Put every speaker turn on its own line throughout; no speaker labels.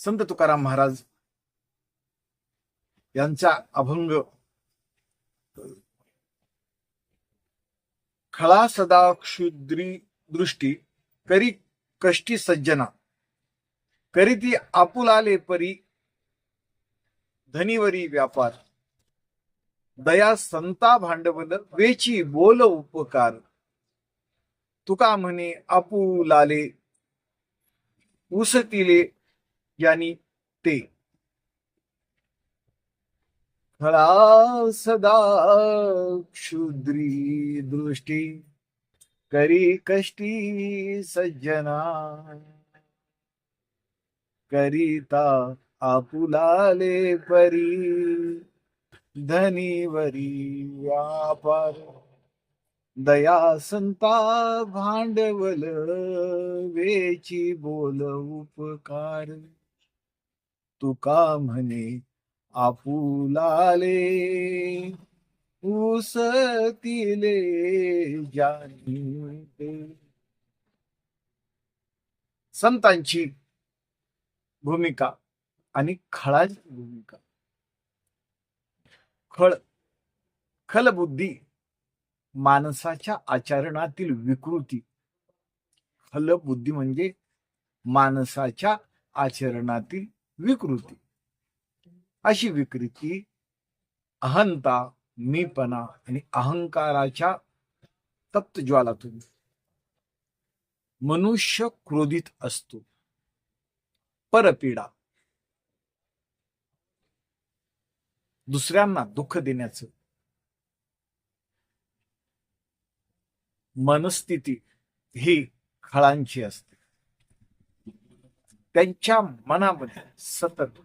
संत तुकाराम महाराज यांचा अभंग खळा सदा क्षुद्री दृष्टी करी कष्टी सज्जना करी ती आपुलाले परी धनीवरी व्यापार दया संता भांडवल वेची बोल उपकार. तुका म्हणे आपुलाले उसतिले यानी ते. खळा सदा क्षुद्री दृष्टी करी कष्टी सज्जना। करिता आपुलाले परी धनीवरी व्यापार। दया संता भांडवल वेची बोल उपकार। तुका म्हणे आपुलाले उसतिले जानी संतांची भूमिका आणि खळाची भूमिका. खळ खलबुद्धी माणसाच्या आचरणातील विकृती. खलबुद्धी म्हणजे माणसाच्या आचरणातील विकृती. अशी विकृती अहंता मीपणा आणि अहंकाराच्या तप्त ज्वालातून मनुष्य क्रोधित असतो. परपीडा. दुसऱ्यांना दुःख देण्याचं. मनस्थिती ही खळांची असते. त्यांच्या मनामध्ये सतत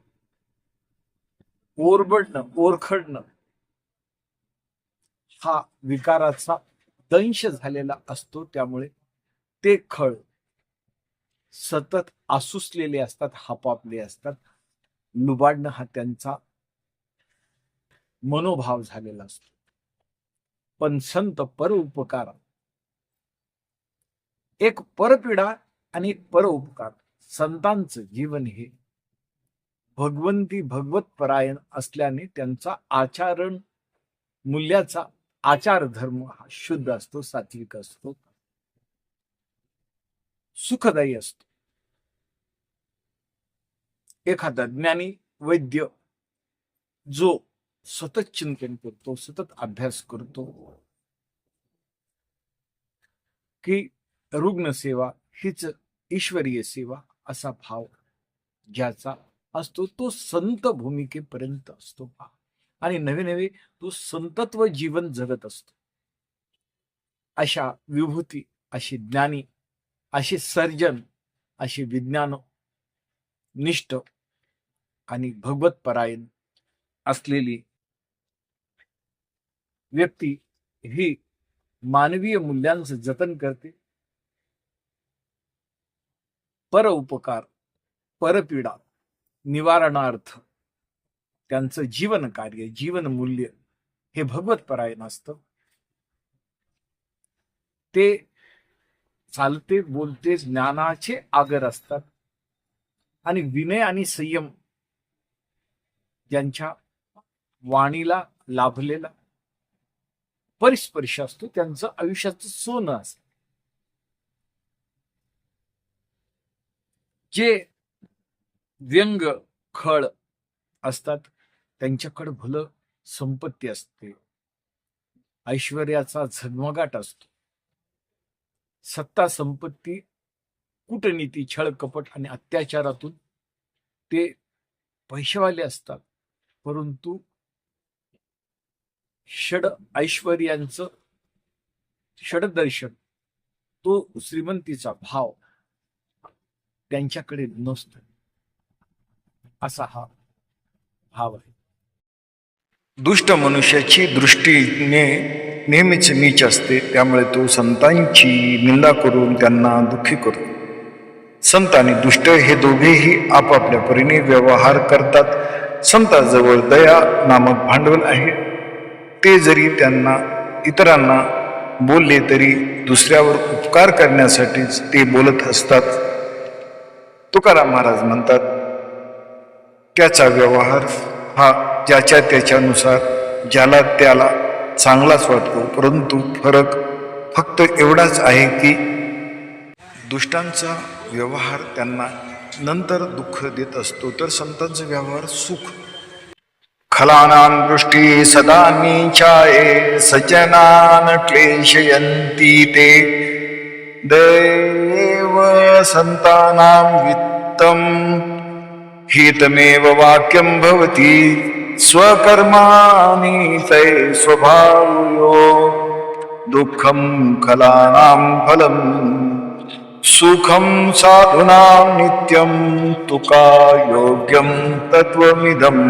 ओरबडणं ओरखडणं हा विकाराचा दंश झालेला असतो. त्यामुळे ते खळ सतत आसुसलेले असतात हापापले असतात. लुबाडणं हा त्यांचा मनोभाव झालेला असतो. पण संत पर उपकार एक परपीडा आणि एक परोपकार. संतांचं जीवन हे भगवंती भगवत परायण असल्याने त्यांचा आचरण मूल्याचा आचार धर्म हा शुद्ध असतो सात्विक असतो. सुखदायी असतो. एखादा ज्ञानी वैद्य जो सतत चिंतन करतो सतत अभ्यास करतो की रुग्णसेवा हीच ईश्वरीय सेवा असा भाव ज्याचा असतो तो संत भूमिकेपर्यंत असतो आणि नवे नवे तो संतत्व जीवन जगत असतो. अशा विभूती अशी ज्ञानी असे सर्जन असे विज्ञान निष्ठ आणि भगवत परायण असलेली व्यक्ती ही मानवीय मूल्यांचं जतन करते. पर उपकार परपीडा निवारणार्थ त्यांचं जीवन कार्य जीवन मूल्य हे भगवत परायण असतं. ते चालते बोलते ज्ञानाचे आगर असतात. आणि विनय आणि संयम ज्यांच्या वाणीला लाभलेला परिस्पर्श असतो त्यांचं आयुष्याचं सोनं असतं. जे व्यंग खळ असतात त्यांच्याकडे भलं संपत्ती असते. ऐश्वर्याचा झगमगाट असतो. सत्ता संपत्ती कूटनीती छळ कपट आणि अत्याचारातून ते पैशेवाले असतात. परंतु षड ऐश्वर्यांचं षडदर्शन तो श्रीमंतीचा भाव त्यांच्याकडे नसतो. असा हा भाव आहे. दुष्ट मनुष्याची दृष्टीने नेहमीच नीच असते. त्यामुळे तो संतांची निंदा करून त्यांना दुःखी करतो. संत आणि दुष्ट हे दोघेही आपापल्या परीने व्यवहार करतात. संताजवळ दया नामक भांडवल आहे. ते जरी त्यांना इतरांना बोलले तरी दुसऱ्यावर उपकार करण्यासाठीच ते बोलत असतात. तुकाराम महाराज म्हणतात त्याचा व्यवहार हा ज्याच्या त्याच्यानुसार ज्याला त्याला चांगलाच वाटतो परंतु फरक फक्त एवढाच आहे की दुष्टांचा व्यवहार त्यांना नंतर दुःख देत असतो तर संतांचा व्यवहार सुख. खलानां दृष्टी सदा नीचाये सज्जनान क्लेशयंती ते. दे संतानां वित्तम् हितमेव वाक्यं भवति स्वकर्माणि तै स्वभावयो दुःखं कलानां फलम् सुखं साधुनां नित्यं तुका योग्यं तत्त्वमिदम्।